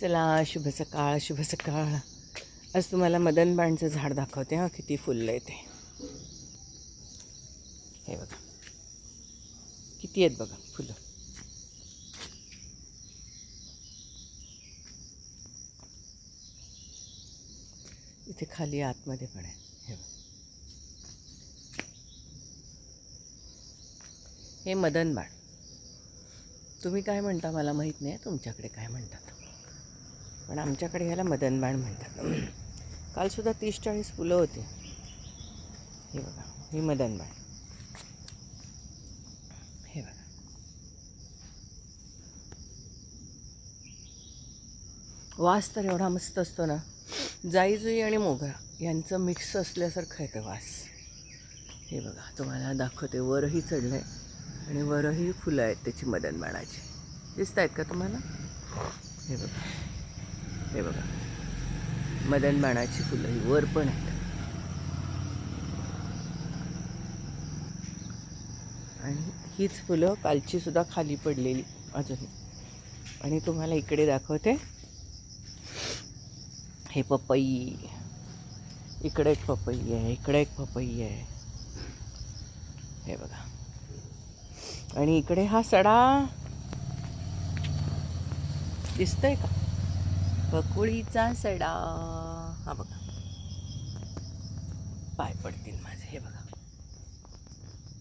चला शुभ सकाळ शुभ सकाळ. आज तुम्हाला मदनबाणचं झाड दाखवते हां किती फुललं आहे ते. हे बघा. किती आहेत बघा फुलं? इथे खाली आतमध्ये पण आहे. हे बघा. हे मदनबाण तुम्ही काय म्हणता मला माहीत नाही तुमच्याकडे काय म्हणतात? पण आमच्याकडे ह्याला मदनबाण म्हणतात. कालसुद्धा तीस चाळीस फुलं होती. हे बघा ही मदनबाण. हे बघा. वास तर एवढा मस्त असतो ना. जाईजुई आणि मोगरा यांचं मिक्स असल्यासारखं आहे ते वास. हे बघा तुम्हाला दाखवते वरही चढलं आहे आणि वरही फुलं आहेत त्याची मदनबाणाची. दिसत आहेत का तुम्हाला? हे बघा. हे बघा. मदन बाणाची फुलं ही वर पण आहेत. आणि हीच फुलं कालची सुद्धा खाली पडलेली अजूनही आणि तुम्हाला इकडे दाखवते. हे पपई. इकडे एक पपई आहे इकडे एक पपई आहे. हे बघा. आणि इकडे हा सडा. दिसतोय का? बकुळीचा सडा. हा बघा. पाय पडतील माझे हे बघा.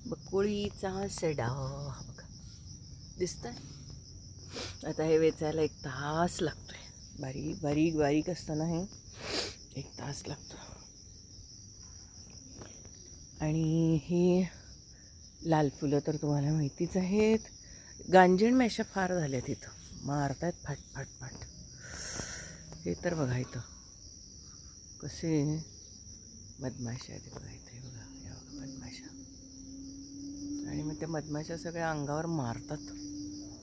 बकुळीचा सडा हा बघा. दिसतंय? आता हे वेचायला एक तास लागतोय. बारीक बारीक बारीक असतं ना हे एक तास लागतो. आणि ही लाल फुलं तर तुम्हाला माहितीच आहेत. गांजण मेशा फार झाल्या तिथं मारतायत फाट फाट फाट हे तर बघा इथं. कसे मधमाशा ते बघा इथे बघा. या बघा मधमाशा. आणि मग त्या मधमाशा सगळ्या अंगावर मारतात.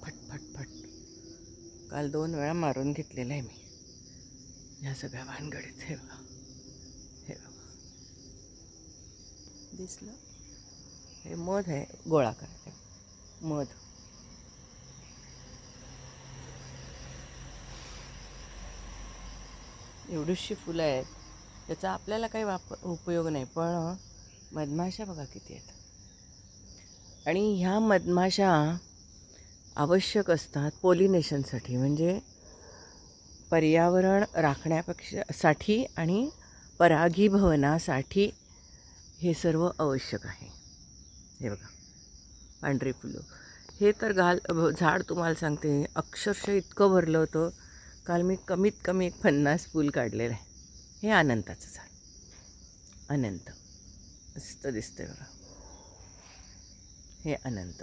फट फट फट. काल दोन वेळा मारून घेतलेलं आहे मी. ह्या सगळ्या भानगडीत हे बघा. हे बघा. दिसलं? हे मध आहे गोळा करायचं मध. एवढीशी फुलं आहेत. त्याचा आपल्याला काही वाप उपयोग नाही. पण मधमाशा बघा किती आहेत. आणि ह्या मधमाशा आवश्यक असतात पोलिनेशनसाठी. म्हणजे पर्यावरण राखण्यापेक्षा साठी आणि परागीभवनासाठी हे सर्व आवश्यक आहे. हे बघा. पांढरी फुलं. हे तर घाल झाड तुम्हाला सांगते. अक्षरशः इतकं भरलं होतं. काल मी कमीत कमी एक पन्नास फूल काढलेलं आहे. हे अनंताचं झाड. अनंत. मस्त दिसतंय बघा. हे अनंत.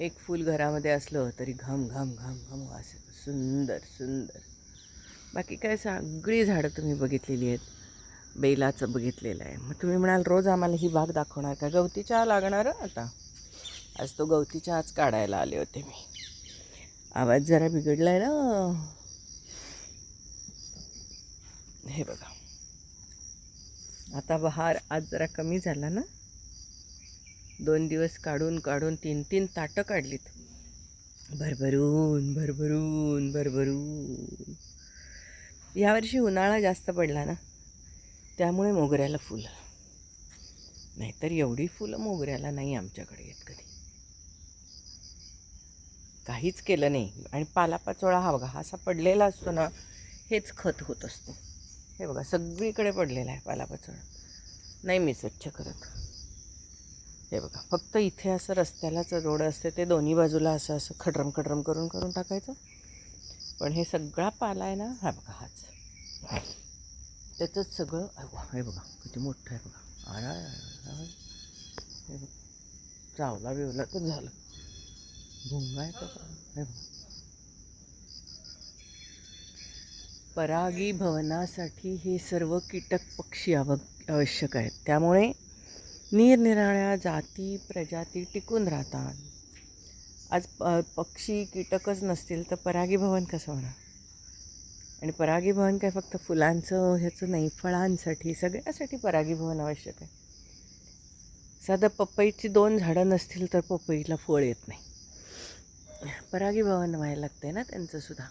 एक फूल घरामध्ये असलं तरी घम घम घम घम वास येतो. सुंदर सुंदर. बाकी काय सगळी झाडं तुम्ही बघितलेली आहेत. बेलाचं बघितलेलं आहे. मग तुम्ही म्हणाल रोज आम्हाला ही बाग दाखवणार का? गवती चहा लागणार आता. आज तो गवती चहाच काढायला आले होते मी. आवाज जरा बिघडला आहे ना. हे बघा. आता बहार आज जरा कमी झाला ना. दोन दिवस काढून काढून तीन तीन ताटं काढलीत. भरभरून भरभरून भरभरून. यावर्षी उन्हाळा जास्त पडला ना. त्यामुळे मोगऱ्याला फुलं. नाहीतर एवढी फुलं मोगऱ्याला नाही आमच्याकडे येत कधी. काहीच केलं नाही. आणि पालापाचोळा हा बघा हा असा पडलेला असतो ना हेच खत होत असतं. हे बघा सगळीकडे पडलेला आहे पालापाचोळा. नाही मी स्वच्छ करत. हे बघा फक्त इथे असं रस्त्यालाच रोड असते ते दोन्ही बाजूला असं असं खडरम खडरम करून करून टाकायचं. पण हे सगळा पाला आहे ना हा बघा हाच. त्याचंच सगळं हे बघा किती मोठं आहे बघा. आरा हे बघा चावला बिवला तर झालं. भुंगा आहे का हे परागी भवनासाठी हे सर्व कीटक पक्षी आव आवश्यक आहेत. त्यामुळे निरनिराळ्या जाती प्रजाती टिकून राहतात. आज प पक्षी कीटकच नसतील तर परागीभवन कसं होणार? आणि परागीभवन काय फक्त फुलांचं ह्याचं नाही फळांसाठी सगळ्यासाठी परागीभवन आवश्यक आहे. साधं पपईची दोन झाडं नसतील तर पपईला फळ येत नाही. परागीभवन व्हायला लागतंय ना त्यांचंसुद्धा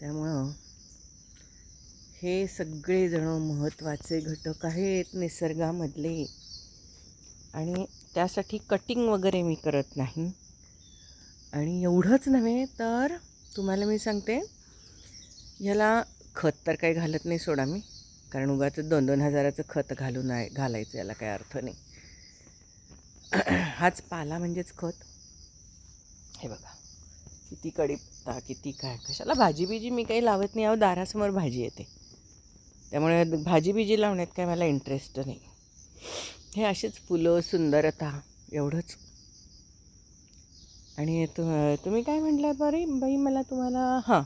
त्यामुळं हे सगळेजण महत्त्वाचे घटक आहेत निसर्गामधले. आणि त्यासाठी कटिंग वगैरे मी करत नाही. आणि एवढंच नव्हे तर तुम्हाला मी सांगते ह्याला खत तर काही घालत नाही सोडा मी. कारण उगाच दोन दोन हजाराचं खत घालून आहे घालायचं याला काही अर्थ नाही. हाच पाला म्हणजेच खत. हे बघा. किती कढीपत्ता किती काय कशाला भाजी बिजी मी काही लावत नाही अहो दारासमोर भाजी येते. त्यामुळे भाजी बिजी लावण्यात काय मला इंटरेस्ट नाही. हे असेच फुलं सुंदरता एवढंच. आणि तु तुम्ही काय म्हटलं बरे बाई मला तुम्हाला हां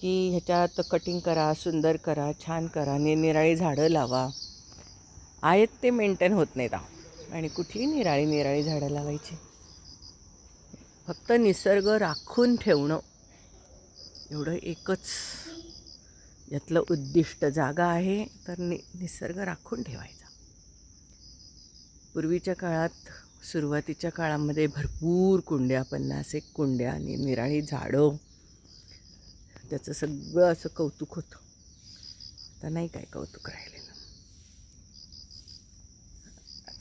की ह्याच्यात कटिंग करा सुंदर करा छान करा निरनिराळी झाडं लावा. आहेत ते मेंटेन होत नाहीत आणि कुठली निराळी निराळी झाडं लावायची? फक्त निसर्ग राखून ठेवणं. एवढं एकच यातलं उद्दिष्ट जागा आहे तर नि निसर्ग राखून ठेवायचा. पूर्वीच्या काळात सुरुवातीच्या काळामध्ये भरपूर कुंड्या पन्नास एक कुंड्या आणि निराळी झाडं. त्याचं सगळं असं कौतुक होतं. आता नाही काय कौतुक राहिलेलं.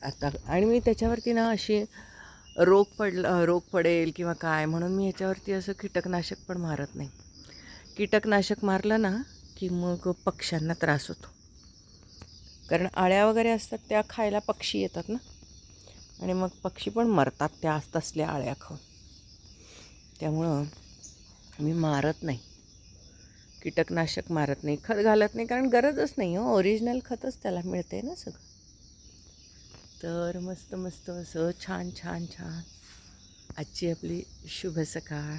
आता आणि मी त्याच्यावरती ना अशी रोग पडला रोग पडेल किंवा काय म्हणून मी ह्याच्यावरती असं कीटकनाशक पण मारत नाही. कीटकनाशक मारलं ना की मग पक्ष्यांना त्रास होतो. कारण आळ्या वगैरे असतात त्या खायला पक्षी येतात ना. आणि मग पक्षी पण मरतात त्या तसल्या आळ्या खाऊन. त्यामुळं मी मारत नाही. कीटकनाशक मारत नाही खत घालत नाही कारण गरजच नाही हो. ओरिजिनल खतच त्याला मिळते ना सगळं. तर मस्त मस्त असं छान छान छान. आजची आपली शुभ सकाळ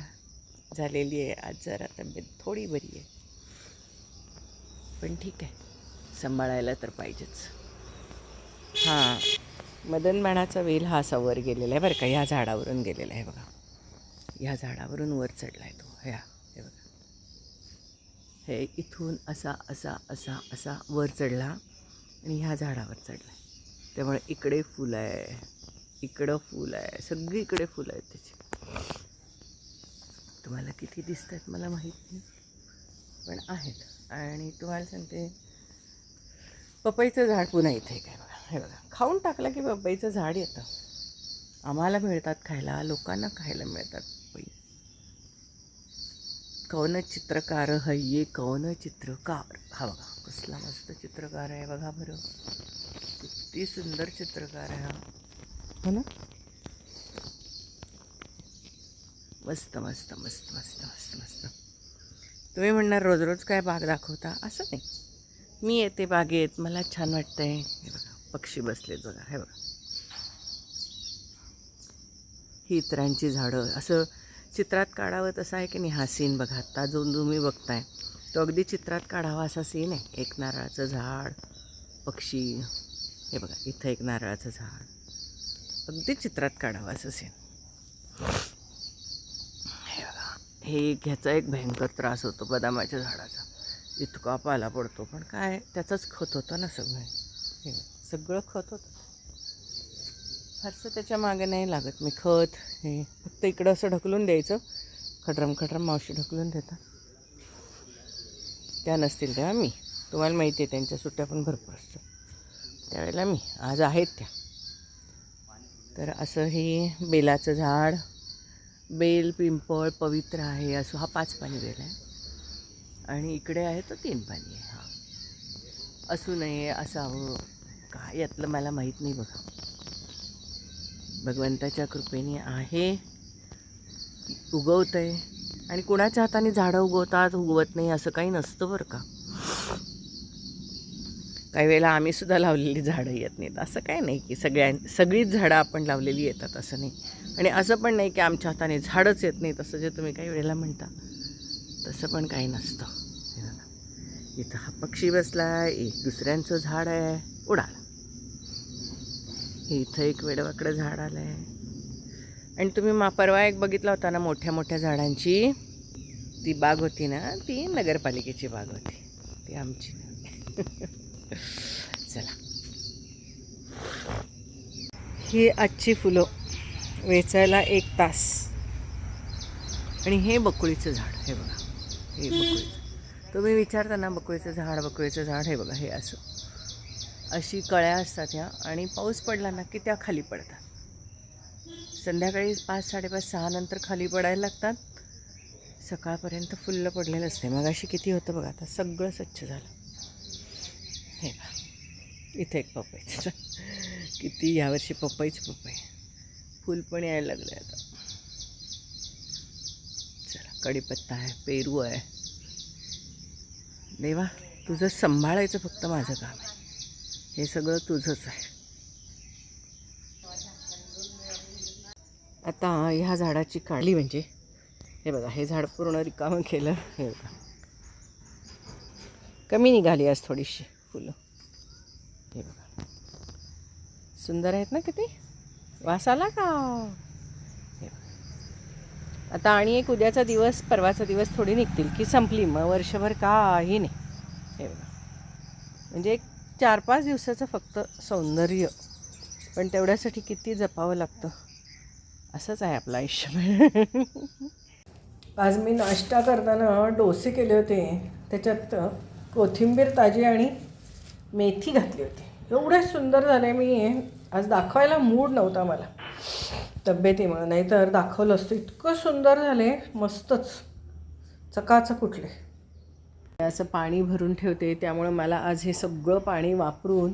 झालेली आहे. आज जरा तब्येत थोडी बरी आहे. पण ठीक आहे. सांभाळायला तर पाहिजेच. हां मदन बाणाचा वेल हा असा वर गेलेला आहे बरं का. ह्या झाडावरून गेलेला आहे बघा. ह्या झाडावरून वर चढला आहे तो. ह्या हे बघा. हे इथून असा असा असा असा वर चढला आणि ह्या झाडावर चढला आहे त्यामुळे इकडे फुल आहे इकडं फुल आहे सगळीकडे फुलं आहेत त्याची. तुम्हाला किती दिसत आहेत मला माहीत नाही पण आहेत. आणि तुम्हाला सांगते पपईचं झाड पुन्हा इथे आहे काय बघा हे बघा. खाऊन टाकलं की पपईचं झाड येतं. आम्हाला मिळतात खायला लोकांना खायला मिळतात पपई. कौन चित्रकार हय्ये कौन चित्रकार? हा बघा कसला मस्त चित्रकार आहे बघा बरं. किती सुंदर चित्रकार आहे हा. हो ना? मस्त मस्त मस्त मस्त मस्त मस्त. तुम्ही म्हणणार रोज रोज काय बाग दाखवता? असं नाही. मी येते बागेत मला छान वाटतंय. हे बघा पक्षी बसलेत बघा हे बघा. ही इतरांची झाडं असं चित्रात काढावं तसं आहे की नाही? हा सीन बघा आता जो तुम्ही बघताय तो अगदी चित्रात काढावा असा सीन आहे. एक नारळाचं झाड पक्षी. हे बघा इथं एक नारळाचं झाड. अगदी चित्रात काढावं असं सीन हे बघा हे एक ह्याचा एक भयंकर त्रास होतो बदामाच्या झाडाचा. इतका पाला पडतो पण काय त्याचंच खत होतं ना सगळं. हे सगळं खत होतं. फारसं त्याच्यामागे नाही लागत. मी खत हे फक्त इकडं असं ढकलून द्यायचं. खटरम खटरम मावशी ढकलून देतात. त्या नसतील तेव्हा मी. तुम्हाला माहिती आहे त्यांच्या सुट्ट्या पण भरपूर असतात. त्यावेळेला मी आज आहेत त्या. तर असं हे बेलाचं झाड बेल पिंपळ पवित्र आहे असं हा पाच पाणी बेल आहे. आणि इकडे आहे तो तीन पाणी आहे हा. असू नये असावं काय यातलं मला माहीत नाही बघा. भगवंताच्या कृपेने आहे. उगवतं आहे आणि कुणाच्या हाताने झाडं उगवतात उगवत नाही असं काही नसतं बरं का. काही वेळेला आम्हीसुद्धा लावलेली झाडं येत नाहीत. असं काय नाही की सगळ्यां सगळीच झाडं आपण लावलेली येतात असं नाही. आणि असं पण नाही की आमच्या हाताने झाडच येत नाहीत असं जे तुम्ही काही वेळेला म्हणता. तसं पण काही नसतं. इथं हा पक्षी बसला एक दुसऱ्यांचं झाड आहे. उडाला. इथं एक वेडवाकडं झाड आलं आहे आणि तुम्ही मा परवा एक बघितला होता ना मोठ्या मोठ्या झाडांची? ती बाग होती ना ती नगरपालिकेची बाग होती. ती आमची. चला. ही आजची फुलं वेचायला एक तास. आणि हे बकुळीचं झाड हे बघा. हे बकुळीचं. तुम्ही विचारताना बकुळीचं झाड बकुळीचं झाड हे बघा हे असं. अशी कळ्या असतात ह्या आणि पाऊस पडला ना की त्या खाली पडतात. संध्याकाळी पाच साडेपाच सहा नंतर खाली पडायला लागतात. सकाळपर्यंत फुल्ल पडलेलं असते मग अशी किती होतं बघा आता सगळं स्वच्छ झालं. हे बघा इथे एक पपईचं किती यावर्षी पपईच पपई फुल पण यायला लागलं आता. चला कढीपत्ता आहे पेरू आहे. देवा तुझं सांभाळायचं फक्त माझं काम आहे. हे सगळं तुझंच आहे. आता ह्या झाडाची काढली म्हणजे हे बघा हे झाड पूर्ण रिकामं केलं. हे बघा. कमी निघाली आज थोडीशी. फुलं. हे बघा. सुंदर आहेत ना किती? वास आला का? हे बघा. आता आणि एक उद्याचा दिवस परवाचा दिवस थोडी निघतील की संपली. मग वर्षभर काही नाही. हे बघा. म्हणजे एक चार पाच दिवसाचं फक्त सौंदर्य. पण तेवढ्यासाठी किती जपावं लागतं? असंच आहे आपलं आयुष्य आज मी नाश्ता करताना डोसे केले होते. त्याच्यात कोथिंबीर ताजी आणि मेथी घातली होती. एवढे सुंदर झाले मी. आज दाखवायला मूड नव्हता मला. तब्येतीमुळे. नाही तर दाखवलं असतं. इतकं सुंदर झाले. मस्तच. चकाचक उठले. असं पाणी भरून ठेवते. त्यामुळे मला आज हे सगळं पाणी वापरून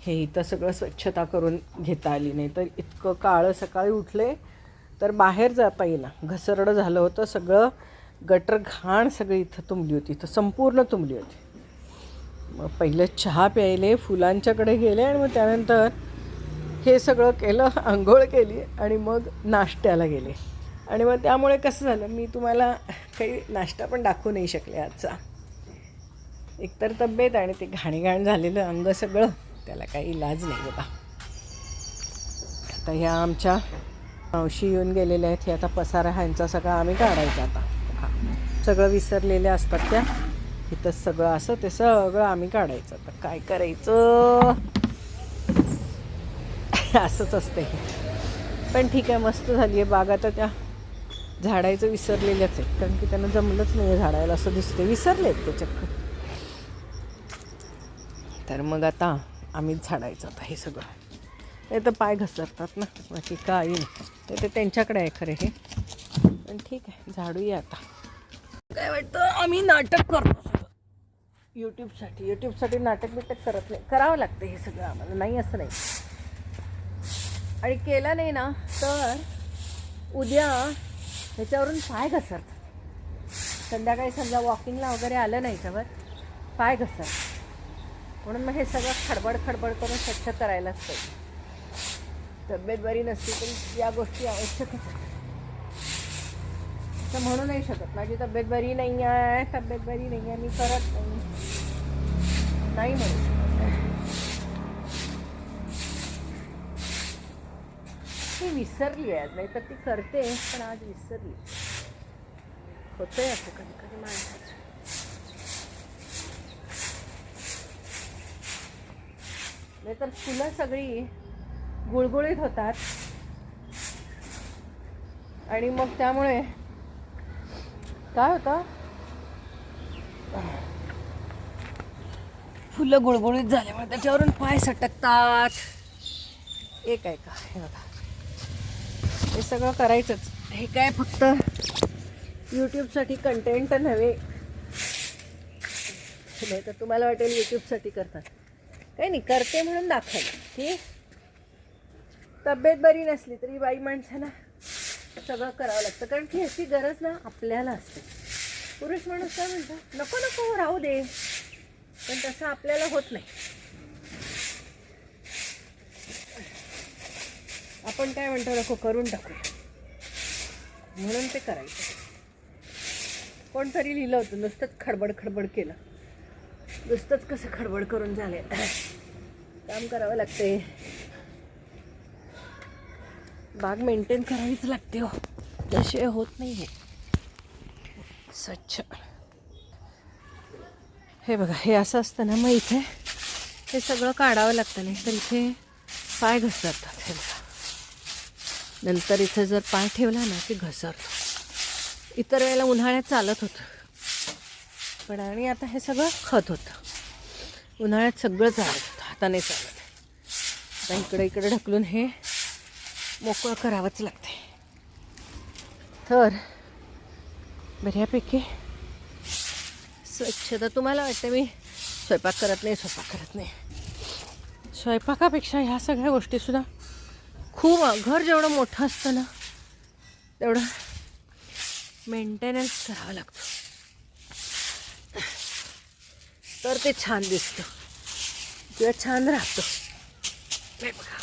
हे इथं सगळं स्वच्छता करून घेता आली. नाही तर इतकं काळं सकाळी उठले तर बाहेर जाता येईना. घसरडं झालं होतं सगळं. गटर घाण सगळी इथं तुंबली होती. इथं संपूर्ण तुंबली होती. मग पहिलं चहा प्यायले फुलांच्याकडे गेले आणि मग त्यानंतर हे सगळं केलं आंघोळ केली आणि मग नाश्त्याला गेले. आणि मग त्यामुळे कसं झालं मी तुम्हाला काही नाश्ता पण दाखवू नाही शकले आजचा. एकतर तब्येत आणि ते घाणीघाण झालेलं अंग सगळं त्याला काही इलाज नाही बघा आता ह्या आमच्या मावशी येऊन गेलेल्या आहेत हे आता पसारा ह्यांचा सगळा आम्ही काढायचा आता. हा. सगळं विसरलेले असतात त्या. इथं सगळं असं ते सगळं आम्ही काढायचं. आता काय करायचं? असंच असते पण ठीक आहे मस्त झाली आहे बाग. आता त्या झाडायचं विसरलेल्याच आहेत कारण की त्यांना जमलंच नाही झाडायला. असं दिसते विसरले आहेत ते चक्क. तर मग आता आम्हीच झाडायचं आता हे सगळं. ते तर पाय घसरतात ना. बाकी काही नाही. ते ते त्यांच्याकडे आहे खरे हे. पण ठीक आहे. झाडूया आता. काय वाटतं? आम्ही नाटक करतो. यूट्यूबसाठी यूट्यूबसाठी नाटक बिटक करत नाही. करावं लागतं हे सगळं आम्हाला. नाही असं नाही. आणि केलं नाही ना तर उद्या ह्याच्यावरून पाय घसरतात. संध्याकाळी समजा वॉकिंगला वगैरे आलं नाही त्यावर पाय घसरतात. म्हणून मग हे सगळं खडबड खडबड करून स्वच्छ करायलाच पाहिजे. तब्येत बरी नसते तरी या गोष्टी आवश्यकच आहेत. असं म्हणू नाही शकत. माझी तब्येत बरी नाही आहे तब्येत बरी नाही आहे मी करत नाही. नाही म्हणू शकत. ती विसरली आहे आज नाही तर ती करते पण आज विसरली. होतंय असं कधी कधी माणसाचं. नाहीतर फुलं सगळी गुळगुळीत होतात. आणि मग त्यामुळे काय होतं? फुलं गुळगुळीत झाल्यामुळे त्याच्यावरून पाय सटकतात. एक आहे का? हे बघा. हे सगळं करायचंच. हे काय फक्त यूट्यूबसाठी कंटेंट नव्हे. नाही तर तुम्हाला वाटेल यूट्यूबसाठी करतात. काही नाही करते म्हणून दाखवलं. की तब्येत बरी नसली तरी बाई माणसांना सगळं करावं लागतं. कारण की ह्याची गरज ना आपल्याला असते. पुरुष माणूस काय म्हणतात नको नको राहू दे. पण तसं आपल्याला होत नाही. आपण काय म्हणतो नको करून टाकू. म्हणून ते करायचं. कोणतरी लिहिलं होतं नुसतंच खडबड खडबड केलं. नुसतंच कसं खडबड करून झाले काम करावं लागते बाग मेंटेन करावीच लागते हो. त्याशिवाय होत नाही आहे स्वच्छ. हे बघा हे असं असतं ना मग इथे? हे सगळं काढावं लागतं नाही तर इथे पाय घसरतात हे बघा. नंतर इथं जर पाय ठेवला ना की घसरतो. इतर वेळेला उन्हाळ्यात चालत होतं. पण आणि आता हे सगळं खत होतं. उन्हाळ्यात सगळं चालत होतं हाताने चालत. आता इकडे इकडे ढकलून हे मोकळं करावंच लागते तर बऱ्यापैकी स्वच्छता तुम्हाला वाटते मी स्वयंपाक करत नाही स्वयंपाक करत नाही. स्वयंपाकापेक्षा ह्या सगळ्या गोष्टीसुद्धा खूप घर जेवढं मोठं असतं ना तेवढं मेंटेनन्स करावा लागतो. तर ते छान दिसतं. किंवा छान राहतं. बघा.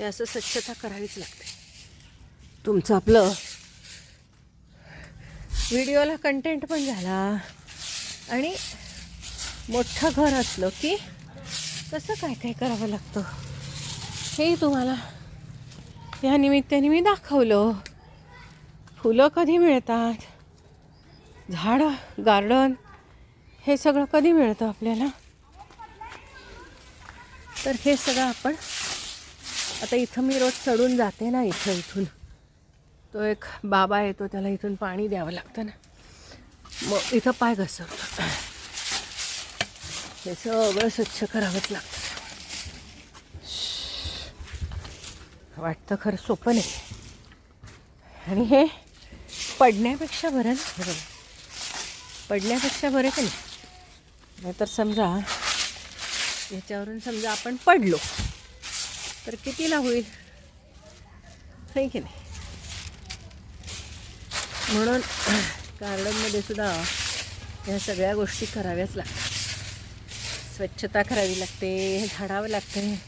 हे असं स्वच्छता करावीच लागते. तुमचं आपलं. व्हिडिओला कंटेंट पण झाला. आणि मोठं घर असलं की कसं काय काय करावं लागतं? हेही तुम्हाला या निमित्ताने मी दाखवलं. फुलं कधी मिळतात? झाडं गार्डन हे सगळं कधी मिळतं आपल्याला? तर हे सगळं आपण आता इथं मी रोज चढून जाते ना इथं इथून. तो एक बाबा येतो त्याला इथून पाणी द्यावं लागतं ना. मग इथं पाय घसरतो. हे सगळं स्वच्छ करावंच लागतं. वाटतं खरं सोपं नाही. आणि हे पडण्यापेक्षा बरं ना पडण्यापेक्षा बरं का नाही? नाहीतर समजा याच्यावरून समजा आपण पडलो. तर कितीला होईल? नाही की नाही? म्हणून गार्डनमध्ये सुद्धा ह्या सगळ्या गोष्टी कराव्याच लागतात. स्वच्छता करावी लागते झाडावं लागते.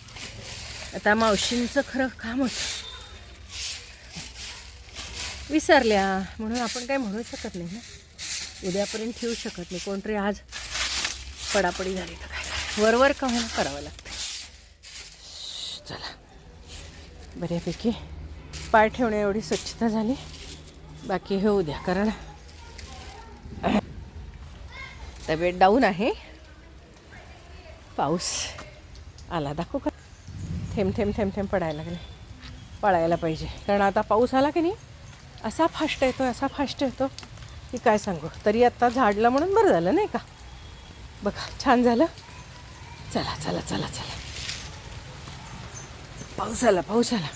आता मावशींचं खरं काम होतं. विसरल्या म्हणून आपण काय म्हणू शकत नाही ना? उद्यापर्यंत ठेवू शकत नाही. कोणतरी आज पडापडी झाली तर काय? वरवर का होणं करावं लागतं. चला. बऱ्यापैकी पाय ठेवण्या एवढी स्वच्छता झाली. बाकी हे उद्या कारण तब्येत डाऊन आहे. पाऊस आला. दाखव का? थेंब थेंब थेंब थेंब पडायला लागले. पळायला पाहिजे. कारण आता पाऊस आला की नाही? असा फास्ट येतो असा फास्ट येतो की काय सांगू? तरी आत्ता झाडलं म्हणून बरं झालं नाही का? बघा छान झालं. चला चला चला चला. पाऊस आला पाऊस आला